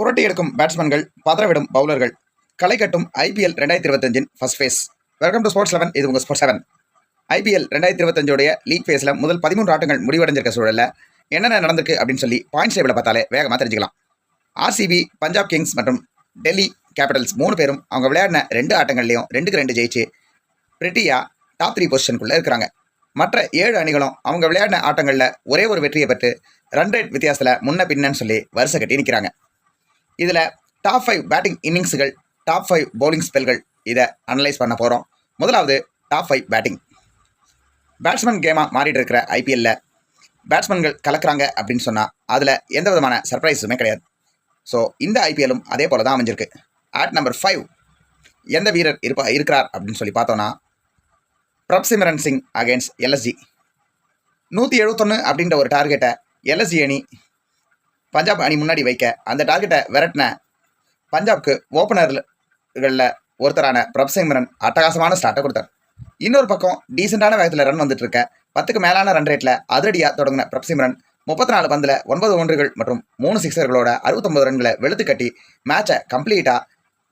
புரட்டி எடுக்கும் பேட்ஸ்மேன்கள் பதறவிடும் பவுலர்கள் களை கட்டும் ஐபிஎல் ரெண்டாயிரத்தி இருபத்தஞ்சின் first phase welcome to sports eleven இது உங்கள் ஸ்போர்ட்ஸ் செவன் ஐபிஎல் ரெண்டாயிரத்தி இருபத்தஞ்சோடைய லீக் ஃபேஸில் முதல் பதிமூன்று ஆட்டங்கள் முடிவடைஞ்சிருக்க சூழலில் என்னென்ன நடந்திருக்கு அப்படின்னு சொல்லி பாயிண்ட்ஸ் டேபிளை பார்த்தாலே வேகமாக தெரிஞ்சுக்கலாம். ஆர்சிபி பஞ்சாப் கிங்ஸ் மற்றும் டெல்லி கேபிட்டல்ஸ் மூணு பேரும் அவங்க விளையாடின ரெண்டு ஆட்டங்கள்லையும் ரெண்டுக்கு ரெண்டு ஜெயிச்சு பிரிட்டியா டாப் த்ரீ பொசிஷனுக்குள்ளே இருக்கிறாங்க. மற்ற ஏழு அணிகளும் அவங்க விளையாடின ஆட்டங்களில் ஒரே ஒரு வெற்றியை பெற்று ரன் ரேட் வித்தியாசத்தில் முன்ன பின்னன்னு சொல்லி வரிசை கட்டி நிற்கிறாங்க இதில் டாப் ஃபைவ் பேட்டிங் இன்னிங்ஸுகள் டாப் ஃபைவ் பவுலிங் ஸ்பெல்கள் இதை அனலைஸ் பண்ண போகிறோம் முதலாவது டாப் ஃபைவ் பேட்டிங் பேட்ஸ்மேன் கேமாக மாறிட்டு இருக்கிற ஐபிஎல்ல பேட்ஸ்மேன்கள் கலக்குறாங்க அப்படின்னு சொன்னால் அதில் எந்த விதமான சர்ப்ரைஸுமே கிடையாது. ஸோ இந்த ஐபிஎல்லும் அதே போல தான் அமைஞ்சிருக்கு. ஆட் நம்பர் ஃபைவ் எந்த வீரர் இருப்பா இருக்கிறார் அப்படின்னு சொல்லி பார்த்தோன்னா பிரப்சிமரன் சிங் அகேன்ஸ்ட் எல்எஸ்ஜி நூற்றி எழுபத்தொன்று அப்படின்ற ஒரு டார்கெட்டை எல்எஸ்ஜி அணி பஞ்சாப் அணி முன்னாடி வைக்க அந்த டார்கெட்டை விரட்டின பஞ்சாப்க்கு ஓப்பனர்களில் ஒருத்தரான பிரப்சிமரன் அட்டகாசமான ஸ்டார்ட்டை கொடுத்தார். இன்னொரு பக்கம் டீசெண்டான வேகத்தில் ரன் வந்துட்டு இருக்க பத்துக்கு மேலான ரன் ரேட்டில் அதிரடியாக தொடங்கின பிரபசிம்ரன் முப்பத்தி நாலு பந்தில் ஒன்பது ஒன்றுகள் மற்றும் மூணு சிக்ஸர்களோட அறுபத்தொம்பது ரன்களை வெளுத்து கட்டி மேட்சை கம்ப்ளீட்டாக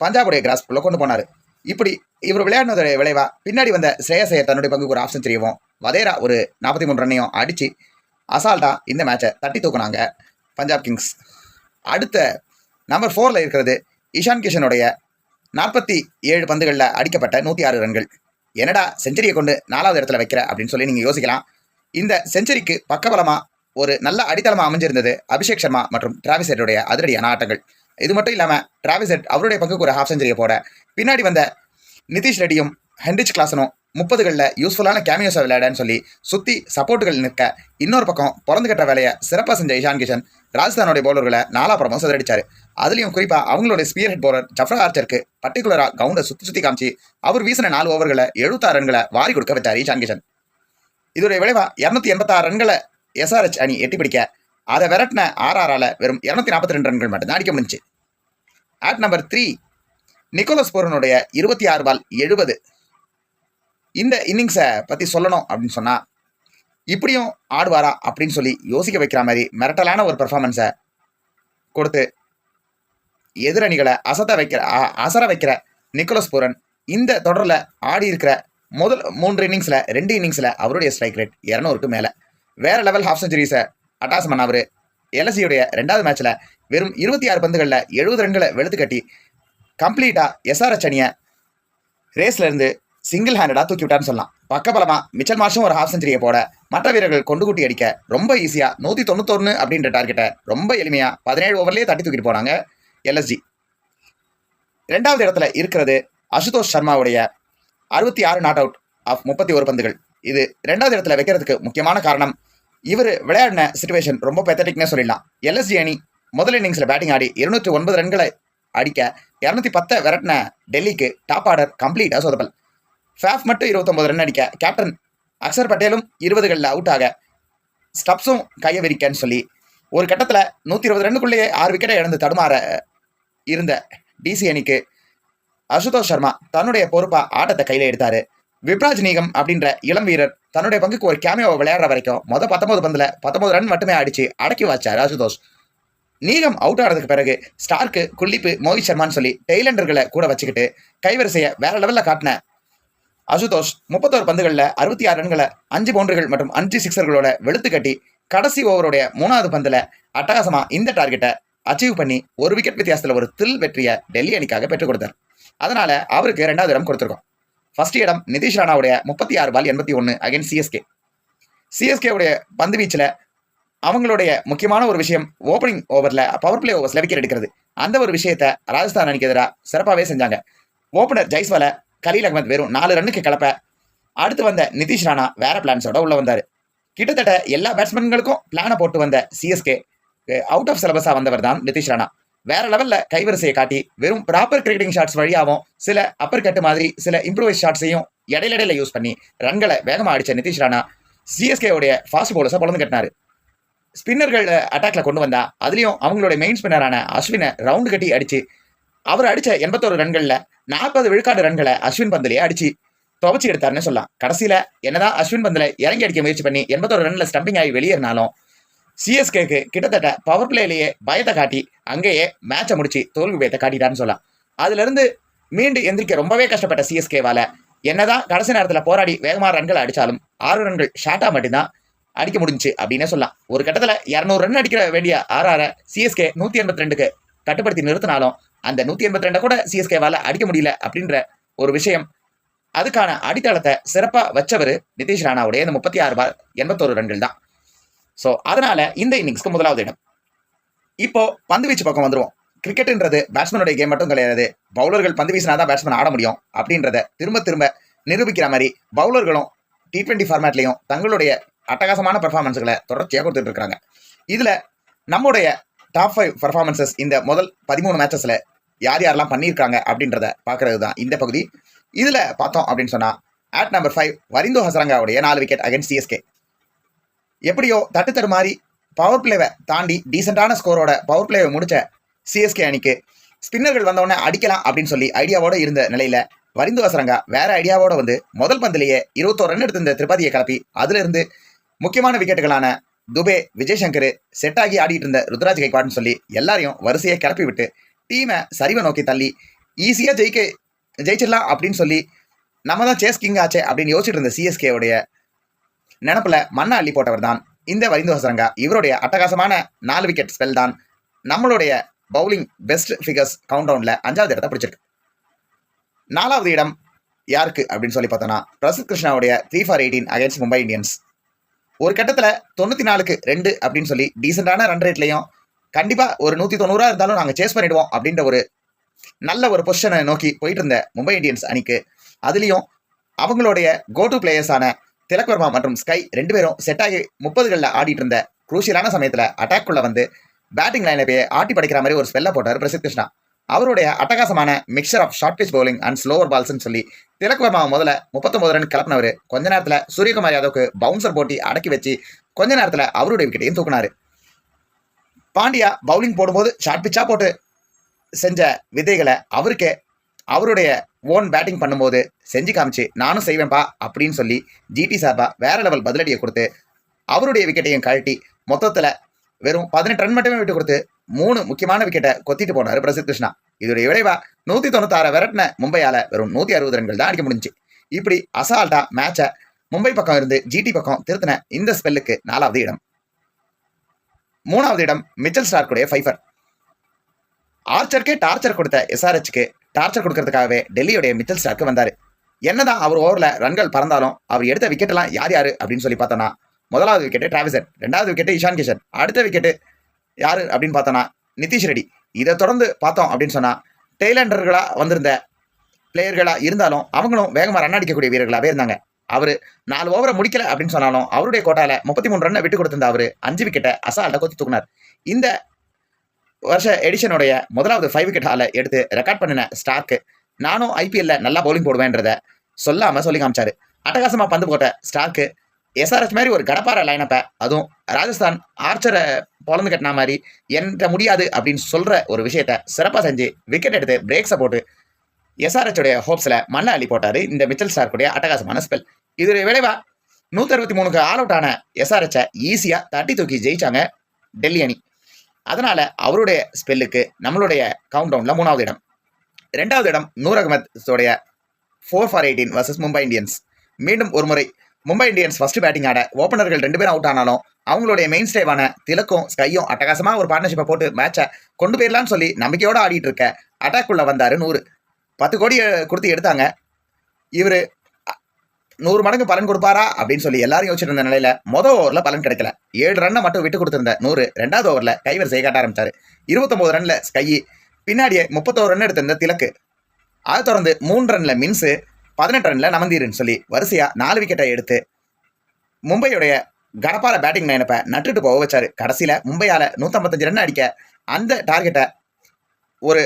பஞ்சாபுடைய கிராஸ்குள்ளே கொண்டு போனார். இப்படி இவர் விளையாடினதுடைய விளைவாக பின்னாடி வந்த ஸ்ரேயசையர் தன்னுடைய பங்குக்கு ஒரு ஆஃப் செஞ்சுரியவும் வதேரா ஒரு நாற்பத்தி மூணு ரன்னையும் அடித்து அசால்ட்டாக இந்த மேட்சை தட்டி தூக்குனாங்க. பஞ்சாப் கிங்ஸ். அடுத்த நம்பர் ஃபோரில் இருக்கிறது இஷான் கிஷனுடைய நாற்பத்தி ஏழு பந்துகளில் அடிக்கப்பட்ட நூற்றி ஆறு ரன்கள். என்னடா செஞ்சுரியை கொண்டு நாலாவது இடத்துல வைக்கிற அப்படின்னு சொல்லி நீங்கள் யோசிக்கலாம். இந்த செஞ்சுரிக்கு பக்கபலமாக ஒரு நல்ல அடித்தளமாக அமைஞ்சிருந்தது அபிஷேக் சர்மா மற்றும் டிராவிஸ் ஹெட்டுடைய அதிரடியான ஆட்டங்கள். இது மட்டும் இல்லாமல் டிராவிஸ் ஹெட் அவருடைய பங்குக்கு ஒரு ஹாஃப் செஞ்சுரியை போட பின்னாடி வந்த நிதிஷ் ரெட்டியும் ஹென்ரிச் கிளாசனும் முப்பதுகளில் யூஸ்ஃபுல்லான கேமியோஸை விளையாடன்னு சொல்லி சுற்றி சப்போர்ட்டுகள் நிற்க இன்னொரு பக்கம் பிறந்து கட்ட வேலையை சிறப்பாக செஞ்ச இஷான் கிஷன் ராஜஸ்தானுடைய பவுலர்களை நாலாப்புறமும் சிதறடிச்சார். அதுலேயும் குறிப்பாக அவங்களுடைய ஸ்பியர் ஹெட் பவுலர் ஜஃப்ரா ஆர்ச்சருக்கு பர்டிகுலராக கவுண்டை சுற்றி சுற்றி காமிச்சு அவர் வீசின நாலு ஓவர்களை எழுபத்தாறு ரன்களை வாரி கொடுக்க வச்சார் இஷான் கிஷன். இதோடைய விளைவாக இரநூத்தி எண்பத்தாறு ரன்களை எஸ்ஆர்ஹெச் அணி எட்டி பிடிக்க அதை விரட்டின ஆர்ஆரால் வெறும் இரநூத்தி நாற்பத்தி ரெண்டு ரன்கள் மட்டும் அடிக்க முடிஞ்சு ஆட் நம்பர் த்ரீ நிக்கோலஸ் போரனுடைய இருபத்தி ஆறு பால் எழுபது இந்த இன்னிங்ஸை பற்றி சொல்லணும் அப்படின்னு சொன்னால் இப்படியும் ஆடுவாரா அப்படின்னு சொல்லி யோசிக்க வைக்கிற மாதிரி மிரட்டலான ஒரு பெர்ஃபார்மன்ஸை கொடுத்து எதிரணிகளை அசத்த வைக்கிற அசர வைக்கிற நிக்கோலஸ் பூரன் இந்த தொடரில் ஆடி இருக்கிற முதல் மூன்று இன்னிங்ஸில் ரெண்டு இன்னிங்ஸில் அவருடைய ஸ்ட்ரைக் ரேட் இரநூறுக்கு மேலே. வேறு லெவல் ஹாஃப் செஞ்சுரிஸை அட்டாஸ் பண்ணவர் எல்எஸ்சியுடைய ரெண்டாவது மேட்ச்சில் வெறும் இருபத்தி ஆறு பந்துகளில் எழுபது ரன்களை வெளுத்து கட்டி கம்ப்ளீட்டாக எஸ்ஆர்எச் அணியை ரேஸ்லேருந்து சிங்கிள் ஹேண்டடாக தூக்கி விட்டான்னு சொல்லலாம். பக்கபலமாக மிச்சல் மார்ஷும் ஒரு ஹாஃப் செஞ்சுரியை போட மற்ற வீரர்கள் கொண்டு கூட்டி அடிக்க ரொம்ப ஈஸியாக நூற்றி தொண்ணூத்தொன்று அப்படின்ற டார்கெட்டை ரொம்ப எளிமையாக பதினேழு ஓவர்லேயே தட்டி தூக்கிட்டு போனாங்க எல்எஸ்ஜி. ரெண்டாவது இடத்துல இருக்கிறது அசுதோஷ் சர்மாவுடைய அறுபத்தி ஆறு நாட் அவுட் ஆஃப் முப்பத்தி ஒரு பந்துகள். இது ரெண்டாவது இடத்துல வைக்கிறதுக்கு முக்கியமான காரணம் இவர் விளையாடின சுச்சுவேஷன் ரொம்ப பெத்தட்டிக்னே சொல்லிடலாம். எல்எஸ்ஜி அணி முதல் இன்னிங்ஸில் பேட்டிங் ஆடி இருநூற்றி ஒன்பது ரன்களை அடிக்க இரநூத்தி பத்தை விரட்டின டெல்லிக்கு டாப் ஆர்டர் கம்ப்ளீட்டாக சொதப்பல். ஃபேஃப் மட்டும் இருபத்தொம்பது ரன் அடிக்க. கேப்டன் அக்ஷர் பட்டேலும் இருபதுகளில் அவுட் ஆக. ஸ்டப்ஸும் கையை விரிக்கன்னு சொல்லி ஒரு கட்டத்தில் நூற்றி இருபது ரன்னுக்குள்ளேயே ஆறு விக்கெட்டை இழந்து தடுமாற இருந்த டிசி அணிக்கு அசுதோஷ் சர்மா தன்னுடைய பொறுப்பாக ஆட்டத்தை கையில் எடுத்தார். விப்ராஜ் நீகம் அப்படின்ற இளம் வீரர் தன்னுடைய பங்குக்கு ஒரு கேமியாவை விளையாடுற வரைக்கும் மொதல் பத்தொம்பது பந்தில் பத்தொம்பது ரன் மட்டுமே அடித்து அடக்கி வச்சார் அசுதோஷ். நீகம் அவுட் ஆனதுக்கு பிறகு ஸ்டார்க்கு குல்லிப்பு மோஹித் சர்மான்னு சொல்லி டெய்லண்டர்களை கூட வச்சுக்கிட்டு கைவரிசையை வேற லெவலில் காட்டின அசுதோஷ் முப்பத்தோரு பந்துகளில் அறுபத்தி ஆறு ரன்களை அஞ்சு பவுண்டர்கள் மற்றும் அஞ்சு சிக்ஸர்களோட வெளுத்து கட்டி கடைசி ஓவருடைய மூணாவது பந்தில் அட்டகாசமாக இந்த டார்கெட்டை அச்சீவ் பண்ணி ஒரு விக்கெட் வித்தியாசத்தில் ஒரு தில் வெற்றியை டெல்லி அணிக்காக பெற்றுக் கொடுத்தார். அதனால் அவருக்கு ரெண்டாவது இடம் கொடுத்துருக்கோம். ஃபர்ஸ்ட் இடம் நிதிஷ் ராணாவுடைய முப்பத்தி ஆறு பால் எண்பத்தி ஒன்று அகைன் சிஎஸ்கே சிஎஸ்கேவுடைய பந்து வீச்சில் அவங்களுடைய முக்கியமான ஒரு விஷயம் ஓப்பனிங் ஓவரில் பவர் பிளே ஓவர்ஸில் விக்கெட் எடுக்கிறது. அந்த ஒரு விஷயத்தை ராஜஸ்தான் அணிக்கு எதிராக சிறப்பாகவே செஞ்சாங்க. ஓப்பனர் ஜெய்ஸ்வால கலீல் அகமத் வெறும் நாலு ரன்னுக்கு கிளப்ப அடுத்து வந்த நிதிஷ் ராணா வேற பிளான்ஸோட உள்ள வந்தார். கிட்டத்தட்ட எல்லா பேட்ஸ்மேன்களுக்கும் பிளானை போட்டு வந்த சிஎஸ்கே அவுட் ஆஃப் சிலபஸாக வந்தவர் தான் நிதிஷ் ராணா. வேற லெவலில் கைவரிசையை காட்டி வெறும் ப்ராப்பர் கிரிக்கெட்டிங் ஷாட்ஸ் வழியாகவும் சில அப்பர் கட்டு மாதிரி சில இம்ப்ரூவைஸ் ஷாட்ஸையும் இடையிலடையில யூஸ் பண்ணி ரன்களை வேகமாக அடித்த நிதிஷ் ராணா சிஎஸ்கேவுடைய ஃபாஸ்ட் பவுலர்ஸை பொழந்து கட்டினாரு. ஸ்பின்னர்கள் அட்டாக்ல கொண்டு வந்தா அதுலேயும் அவங்களுடைய மெயின் ஸ்பின்னரான அஸ்வினை ரவுண்டு கட்டி அடிச்சு அவர் அடிச்ச எண்பத்தோரு ரன்கள்ல நாற்பது விழுக்காடு ரன்களை அஸ்வின் பந்திலேயே அடிச்சு துவச்சி எடுத்தாருன்னு சொல்லலாம். கடைசியில என்னதான் அஸ்வின் பந்தில் இறங்கி அடிக்க முயற்சி பண்ணி எண்பத்தோரு ரன்ல ஸ்டம்பிங் ஆகி வெளியேறினாலும் சிஎஸ்கேக்கு கிட்டத்தட்ட பவர் பிளேலேயே பயத்தை காட்டி அங்கேயே மேட்சை முடிச்சு தோல்வி பயத்தை காட்டிட்டான்னு சொல்லலாம். அதுலேருந்து மீண்டு எந்திரிக்க ரொம்பவே கஷ்டப்பட்ட சிஎஸ்கேவால என்னதான் கடைசி நேரத்தில் போராடி வேகமாக ரன்கள் அடித்தாலும் ஆறு ரன்கள் ஷார்ட்டாக மட்டும்தான் அடிக்க முடிஞ்சுச்சு அப்படின்னே சொல்லலாம். ஒரு கட்டத்தில் இரநூறு ரன் அடிக்கிற வேண்டிய ஆறார சிஎஸ்கே நூற்றி எண்பத்தி ரெண்டுக்கு கட்டுப்படுத்தி நிறுத்தினாலும் அந்த நூற்றி எண்பத்தி ரெண்டை கூட சிஎஸ்கேவால் அடிக்க முடியல அப்படின்ற ஒரு விஷயம். அதுக்கான அடித்தளத்தை சிறப்பாக வச்சவர் நிதிஷ் ராணாவுடைய இந்த முப்பத்தி ஆறு பால் எண்பத்தோரு ரன்கள் தான். ஸோ அதனால இந்த இன்னிங்ஸ்க்கு முதலாவது இடம். இப்போ பந்து வீச்சு பக்கம் வந்துடுவோம் கிரிக்கெட்ன்றது பேட்ஸ்மேனுடைய கேம் மட்டும் கிடையாது. பவுலர்கள் பந்து வீசினா தான் பேட்ஸ்மேன் ஆட முடியும் அப்படின்றத திரும்ப திரும்ப நிரூபிக்கிற மாதிரி பவுலர்களும் டி ட்வெண்ட்டி ஃபார்மேட்லையும் தங்களுடைய அட்டகாசமான பெர்ஃபார்மன்ஸுகளை தொடர்ச்சியாக கொடுத்துட்டு இருக்கிறாங்க இதில் நம்முடைய டாப் ஃபைவ் பர்ஃபார்மன்சஸ் இந்த முதல் பதிமூணு மேட்சஸில் யார் யாரெல்லாம் பண்ணியிருக்காங்க அப்படின்றத பார்க்குறது தான் இந்த பகுதி. இதில் பார்த்தோம் அப்படின்னு சொன்னால் ஆட் நம்பர் ஃபைவ் வரிந்தோ ஹசரங்காவுடைய நாலு விக்கெட் அகேன்ஸ்ட் சிஎஸ்கே எப்படியோ தட்டு தடுமாறி பவர் பிளேவை தாண்டி டீசெண்டான ஸ்கோரோட பவர் பிளேவை முடித்த சிஎஸ்கே அணிக்கு ஸ்பின்னர்கள் வந்தவொடனே அடிக்கலாம் அப்படின்னு சொல்லி ஐடியாவோடு இருந்த நிலையில் வரிந்து வசரங்கா வேற ஐடியாவோட வந்து முதல் பந்திலேயே இருபத்தோரு ரன் எடுத்திருந்த திரிபாதியை கிளப்பி அதிலிருந்து முக்கியமான விக்கெட்டுகளான துபே விஜய் சங்கர் செட் ஆகி ஆடிட்டு இருந்த ருத்ராஜ் கைக்வாட்னு சொல்லி எல்லாரையும் வரிசையை கிளப்பி விட்டு டீமை சரிவை நோக்கி தள்ளி ஈஸியாக ஜெயிக்க ஜெயிச்சிடலாம் அப்படின்னு சொல்லி நம்ம தான் சேஸ் கிங் ஆச்சே அப்படின்னு யோசிச்சுட்டு இருந்த சிஎஸ்கேவுடைய நினப்பில் மண்ணை அள்ளி போட்டவர் தான் இந்த வரிந்து வசரங்கா இவருடைய அட்டகாசமான நாலு விக்கெட் ஸ்பெல் தான் நம்மளுடைய பவுலிங் பெஸ்ட் ஃபிகர்ஸ் கவுண்ட் டவுனில் அஞ்சாவது இடத்த பிடிச்சிருக்கு. நாலாவது இடம் யாருக்கு அப்படின்னு சொல்லி பார்த்தோன்னா Prasidh கிருஷ்ணாவுடைய three for eighteen against Mumbai Indians ஒரு கட்டத்தில் தொண்ணூற்றி நாலுக்கு ரெண்டு அப்படின்னு சொல்லி டீசெண்டான ரன் ரேட்லையும் கண்டிப்பாக ஒரு நூற்றி தொண்ணூறாக இருந்தாலும் நாங்கள் சேஸ் பண்ணிடுவோம் அப்படின்ற ஒரு நல்ல ஒரு பொசிஷனை நோக்கி போயிட்டு இருந்த மும்பை இந்தியன்ஸ் அணிக்கு. அதுலேயும் அவங்களுடைய கோ டு பிளேயர்ஸான திலக் வர்மா மற்றும் ஸ்கை ரெண்டு பேரும் செட் ஆகி முப்பதுகளில் ஆடிட்டு இருந்த குரூஷியலான சமயத்தில் அட்டாக்குள்ள வந்து பேட்டிங் லைனப்பையே ஆட்டி படைக்கிற மாதிரி ஒரு ஸ்பெல்லை போட்டார் பிரசித் கிருஷ்ணா. அவருடைய அட்டகாசமான mixture of short pitch bowling and slower பால்ஸ்னு சொல்லி திலக் வர்மாவை முதல்ல முப்பத்தொம்பது ரன் கிளப்பினவர். கொஞ்ச நேரத்தில் சூரியகுமார் யாதவுக்கு பவுன்சர் போட்டி அடக்கி வச்சு கொஞ்ச நேரத்தில் அவருடைய விக்கெட்டையும் தூக்குனாரு. பாண்டியா பவுலிங் போடும்போது ஷார்ட் பிச்சாக போட்டு செஞ்ச விதைகளை அவருக்கே அவருடைய ஓன் பேட்டிங் பண்ணும்போது செஞ்சு காமிச்சு நானும் செய்வேன்ப்பா அப்படின்னு சொல்லி ஜிடி சார்பா வேற லெவல் பதிலடியை கொடுத்து அவருடைய விக்கெட்டையும் கழட்டி மொத்தத்தில் வெறும் பதினெட்டு ரன் மட்டுமே விட்டு கொடுத்து மூணு முக்கியமான விக்கெட்டை கொத்திட்டு போனார் பிரசித் கிருஷ்ணா. இதோட விளைவா நூற்றி தொண்ணூத்தாறு விரட்டின மும்பையால வெறும் நூற்றி அறுபது ரன்கள் தான் அடிக்க முடிஞ்சு இப்படி அசால்ட்டா மேட்சை மும்பை பக்கம் இருந்து ஜிடி பக்கம் திருத்தின இந்த ஸ்பெல்லுக்கு நாலாவது இடம். மூணாவது இடம் மிச்சல் ஸ்டார்க்குடைய ஃபைஃபர் ஆர்ச்சர்க்கே டார்ச்சர் கொடுத்த எஸ்ஆர்ஹெச்சுக்கு டார்ச்சர் கொடுக்கறதுக்காகவே டெல்லியோடைய மிச்சல் ஸ்டார்க்கு வந்தார். என்னதான் அவர் ஓவரில் ரன்கள் பறந்தாலும் அவர் எடுத்த விக்கெட்டெல்லாம் யார் யார் அப்படின்னு சொல்லி பார்த்தோன்னா முதலாவது விக்கெட்டு டிராவிசன் ரெண்டாவது விக்கெட்டு இஷான் கிஷன் அடுத்த விக்கெட்டு யார் அப்படின்னு பார்த்தோன்னா நிதிஷ் ரெட்டி. இதை தொடர்ந்து பார்த்தோம் அப்படின்னு சொன்னால் டெய்லண்டர்களாக வந்திருந்த பிளேயர்களாக இருந்தாலும் அவங்களும் வேகமாக ரன் அடிக்கக்கூடிய வீரர்களாகவே இருந்தாங்க. அவர் நாலு ஓவரை முடிக்கல அப்படின்னு சொன்னாலும் அவருடைய கோட்டாவில் முப்பத்தி மூணு ரன்னை விட்டு கொடுத்திருந்த அவர் அஞ்சு விக்கெட்டை அசால்ட்டை கொத்தி தூக்குனார். இந்த வருஷ எடிஷனுடைய முதலாவது ஃபைவ் விக்கெட் ஹாலை எடுத்து ரெக்கார்ட் பண்ணின ஸ்டார்க்கு நானும் ஐபிஎல்ல நல்லா பவுலிங் போடுவேன்றத சொல்லாமல் சொல்லி காமிச்சாரு. அட்டகாசமாக பந்து போட்ட ஸ்டார்க்கு எஸ்ஆர்எஸ் மாதிரி ஒரு கடப்பார லைனப்பை அதுவும் ராஜஸ்தான் ஆர்ச்சரை பொழந்து கட்டின மாதிரி என்ற முடியாது அப்படின்னு சொல்கிற ஒரு விஷயத்த சிறப்பாக செஞ்சு விக்கெட் எடுத்து பிரேக்ஸை போட்டு எஸ்ஆர்எச்சுடைய ஹோப்ஸில் மண்ணை அள்ளி போட்டார் இந்த மிச்சல் ஸ்டார்க்குடைய அட்டகாசமான ஸ்பெல் இதோடைய விளைவாக நூற்றி அறுபத்தி மூணுக்கு ஆல் அவுட் ஆன எஸ்ஆர்எச்சை ஈஸியாக தட்டி தூக்கி ஜெயிச்சாங்க டெல்லி அணி. அதனால் அவருடைய ஸ்பெல்லுக்கு நம்மளுடைய கவுண்ட் டவுனில் மூணாவது இடம். ரெண்டாவது இடம் Noor அகமதோடைய four for eighteen versus Mumbai Indians மீண்டும் ஒரு முறை மும்பை இந்தியன்ஸ் ஃபர்ஸ்ட் பேட்டிங் ஆட ஓப்பனர்கள் ரெண்டு பேரும் அவுட் ஆனாலும் அவங்களுடைய மெயின் ஸ்டேவான திலக்கும் ஸ்கையும் அட்டகாசமாக ஒரு பார்ட்னர்ஷிப்பை போட்டு மேட்சை கொண்டு போயிடலாம்னு சொல்லி நம்பிக்கையோடு ஆடிட்டு இருக்க அட்டாக்குள்ளே வந்தார் நூறு. பத்து கோடி கொடுத்து எடுத்தாங்க. இவர் நூறு மடங்கு பலன் கொடுப்பாரா அப்படின்னு சொல்லி எல்லாரும் யோசிச்சிருந்த இருந்த நிலையில மொதல் ஓவரில் பலன் கிடைக்கல. ஏழு ரன்னை மட்டும் விட்டு கொடுத்திருந்த நூறு. ரெண்டாவது ஓவரில் கைவர் செய்ய காட்ட ஆரம்பித்தார் இருபத்தொம்போது ரனில் ஸ்கை. பின்னாடியே முப்பத்தோரு ரன் எடுத்திருந்த திலக்கு. அதை தொடர்ந்து மூணு ரனில் மின்ஸு பதினெட்டு ரன்ல நமந்தீருன்னு சொல்லி வரிசையா நாலு விக்கெட்டை எடுத்து மும்பையுடைய கடப்பால பேட்டிங் லைனப்பை நட்டுட்டு போக வச்சாரு. கடைசியில மும்பையால நூற்றம்பத்தஞ்சு ரன் அடிக்க அந்த டார்கெட்டை ஒரு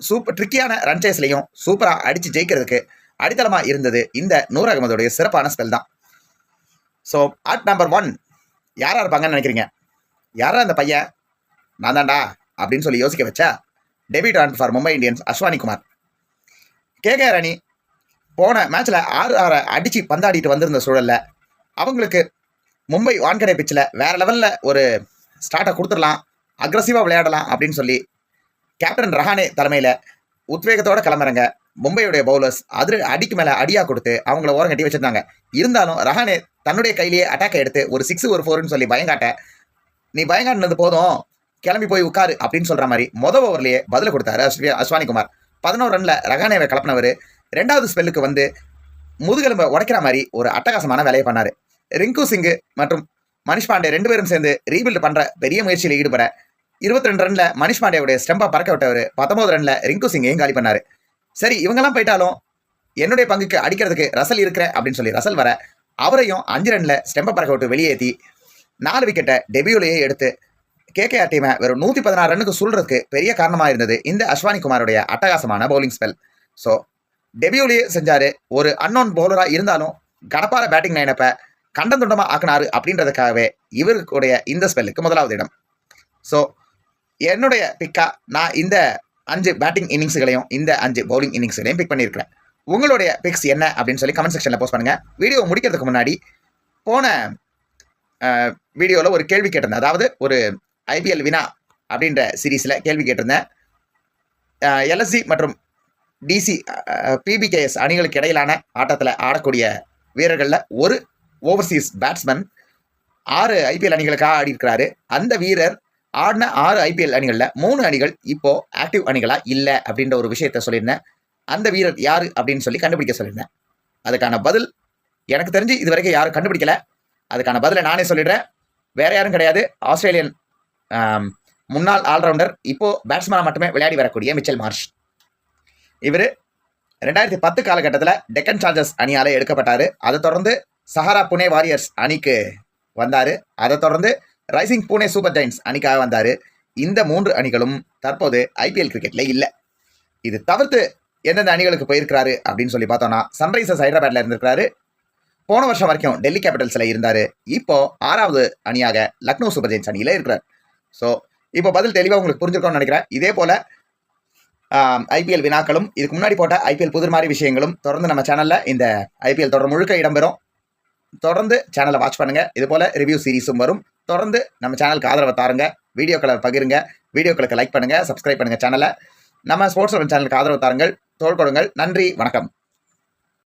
சூப்பர் ட்ரிக்கியான ரன் சேஸ்லையும் சூப்பராக அடித்து ஜெயிக்கிறதுக்கு அடித்தளமாக இருந்தது இந்த நூர் அகமதுடைய சிறப்பான ஸ்பெல் தான். ஸோ அட் நம்பர் ஒன் யாராக இருப்பாங்கன்னு நினைக்கிறீங்க? யாரா அந்த பையன்? நான் தாண்டா அப்படின்னு சொல்லி யோசிக்க வச்சா debut on for Mumbai Indians Ashwani Kumar. K அணி போன மேட்ச்சில் ஆறு ஆறை அடித்து பந்தாடிட்டு வந்திருந்த சூழலில் அவங்களுக்கு மும்பை வான்கடை பிச்சில் வேறு லெவலில் ஒரு ஸ்டார்ட்டை கொடுத்துடலாம் அக்ரஸிவாக விளையாடலாம் அப்படின்னு சொல்லி கேப்டன் ரஹானே தலைமையில் உத்வேகத்தோடு கிளம்புறாங்க. மும்பையுடைய பவுலர்ஸ் அதிர அடிக்கு மேலே அடியாக கொடுத்து அவங்கள ஓரம் கட்டி வச்சிருந்தாங்க. இருந்தாலும் ரஹானே தன்னுடைய கையிலேயே அட்டாக்கை எடுத்து ஒரு சிக்ஸ் ஒரு ஃபோர்னு சொல்லி பயங்காட்ட நீ பயங்காட்டினது போதும் கிளம்பி போய் உட்காரு அப்படின்னு சொல்கிற மாதிரி மொதல் ஓவர்லேயே பதில் கொடுத்தாரு அஸ்வி- அஸ்வானி குமார். பதினோரு ரன்ல ரஹானேவை கலப்பினவர் ரெண்டாவது ஸ்பெல்லுக்கு வந்து முதுகெலும்பை உடைக்கிற மாதிரி ஒரு அட்டகாசமான வேலையை பண்ணார். ரிங்கு சிங்கு மற்றும் மனிஷ் பாண்டே ரெண்டு பேரும் சேர்ந்து ரீபில்ட் பண்ணுற பெரிய முயற்சியில் ஈடுபட இருபத்தி ரெண்டு ரனில் மனிஷ் பாண்டேவுடைய ஸ்டெம்பா பறக்க விட்டவர் பத்தொம்பது ரனில் ரிங்கு சிங்கையும் காலி பண்ணார். சரி இவங்கெல்லாம் போயிட்டாலும் என்னுடைய பங்குக்கு அடிக்கிறதுக்கு ரசல் இருக்கிற அப்படின்னு சொல்லி ரசல் வர அவரையும் அஞ்சு ரனில் ஸ்டெம்பை பறக்க விட்டு வெளியேற்றி நாலு விக்கெட்டை டெபியூலேயே எடுத்து கேகேஆர் டீமை வெறும் நூற்றி பதினாறு ரன்னுக்கு சொல்கிறதுக்கு பெரிய காரணமாக இருந்தது இந்த அஸ்வானி குமாருடைய அட்டகாசமான பவுலிங் ஸ்பெல் ஸோ டெபியூலேயே செஞ்சாரு. ஒரு அன்னோன் பவுலராக இருந்தாலும் கடப்பார பேட்டிங் லைனப்பை கண்டம் துண்டமாக ஆக்குனாரு அப்படின்றதுக்காகவே இவருக்குடைய இந்த ஸ்பெல்லுக்கு முதலாவது இடம். ஸோ என்னுடைய பிக்கா நான் இந்த அஞ்சு பேட்டிங் இன்னிங்ஸ்களையும் இந்த அஞ்சு பவுலிங் இன்னிங்ஸ்களையும் பிக் பண்ணியிருக்கிறேன். உங்களுடைய பிக்ஸ் என்ன அப்படின்னு சொல்லி கமெண்ட் செக்ஷனில் போஸ்ட் பண்ணுங்கள் வீடியோ முடிக்கிறதுக்கு முன்னாடி போன வீடியோவில் ஒரு கேள்வி கேட்டிருந்தேன். அதாவது ஒரு ஐபிஎல் வினா அப்படின்ற சீரீஸில் கேள்வி கேட்டிருந்தேன். எல்எஸ்சி மற்றும் டிசி பிபிகேஎஸ் அணிகளுக்கு இடையிலான ஆட்டத்தில் ஆடக்கூடிய வீரர்களில் ஒரு ஓவர்சீஸ் பேட்ஸ்மேன் ஆறு ஐபிஎல் அணிகளுக்காக ஆடி இருக்கிறாரு. அந்த வீரர் ஆடின ஆறு ஐபிஎல் அணிகளில் மூணு அணிகள் இப்போ ஆக்டிவ் அணிகளா இல்லை அப்படின்ற ஒரு விஷயத்த சொல்லியிருந்தேன். அந்த வீரர் யார் அப்படின்னு சொல்லி கண்டுபிடிக்க சொல்லியிருந்தேன். அதுக்கான பதில் எனக்கு தெரிஞ்சு இது வரைக்கும் யாரும் கண்டுபிடிக்கல. அதுக்கான பதிலை நானே சொல்லிடுறேன். வேற யாரும் கிடையாது. ஆஸ்திரேலியன் முன்னாள் ஆல்ரவுண்டர் இப்போ பேட்ஸ்மேனாக மட்டுமே விளையாடி வரக்கூடிய மிச்சல் மார்ஷ் இவர் ரெண்டாயிரத்தி பத்து காலகட்டத்தில் டெக்கன் சார்ஜர்ஸ் அணியால் எடுக்கப்பட்டார். அதை தொடர்ந்து சஹாரா புனே வாரியர்ஸ் அணிக்கு வந்தார். அதை தொடர்ந்து ரைசிங் புனே சூப்பர் ஜெயின்ஸ் அணிக்காக வந்தார். இந்த மூன்று அணிகளும் தற்போது ஐபிஎல் கிரிக்கெட்டில் இல்லை. இது தவிர்த்து எந்தெந்த அணிகளுக்கு போயிருக்கிறாரு அப்படின்னு சொல்லி பார்த்தோம்னா சன்ரைசர்ஸ் ஹைதராபாத்தில் இருந்திருக்கிறாரு. போன வருஷம் வரைக்கும் டெல்லி கேபிட்டல்ஸில் இருந்தார். இப்போ ஆறாவது அணியாக லக்னோ சூப்பர் ஜெயின்ஸ் அணியில் இருக்கிறார். ஸோ இப்போ பதில் தெளிவாக உங்களுக்கு புரிஞ்சிருக்கும்னு நினைக்கிறேன். இதே போல் ஐபிஎல் வினாக்களும் இதுக்கு முன்னாடி போட்ட ஐபிஎல் புதிர் மாதிரி விஷயங்களும் தொடர்ந்து நம்ம சேனலில் இந்த ஐபிஎல் தொடர் முழுக்க இடம்பெறும். தொடர்ந்து சேனலை வாட்ச் பண்ணுங்கள் இது போல் ரிவ்யூ சீரிஸும் வரும். தொடர்ந்து நம்ம சேனலுக்கு ஆதரவை தாருங்க. வீடியோக்களை பகிருங்க. வீடியோக்களுக்கு லைக் பண்ணுங்கள் சப்ஸ்கிரைப் பண்ணுங்கள் சேனலை நம்ம ஸ்போர்ட்ஸ் சேனலுக்கு ஆதரவு தாருங்கள். தோல் கொடுங்கள். நன்றி. வணக்கம்.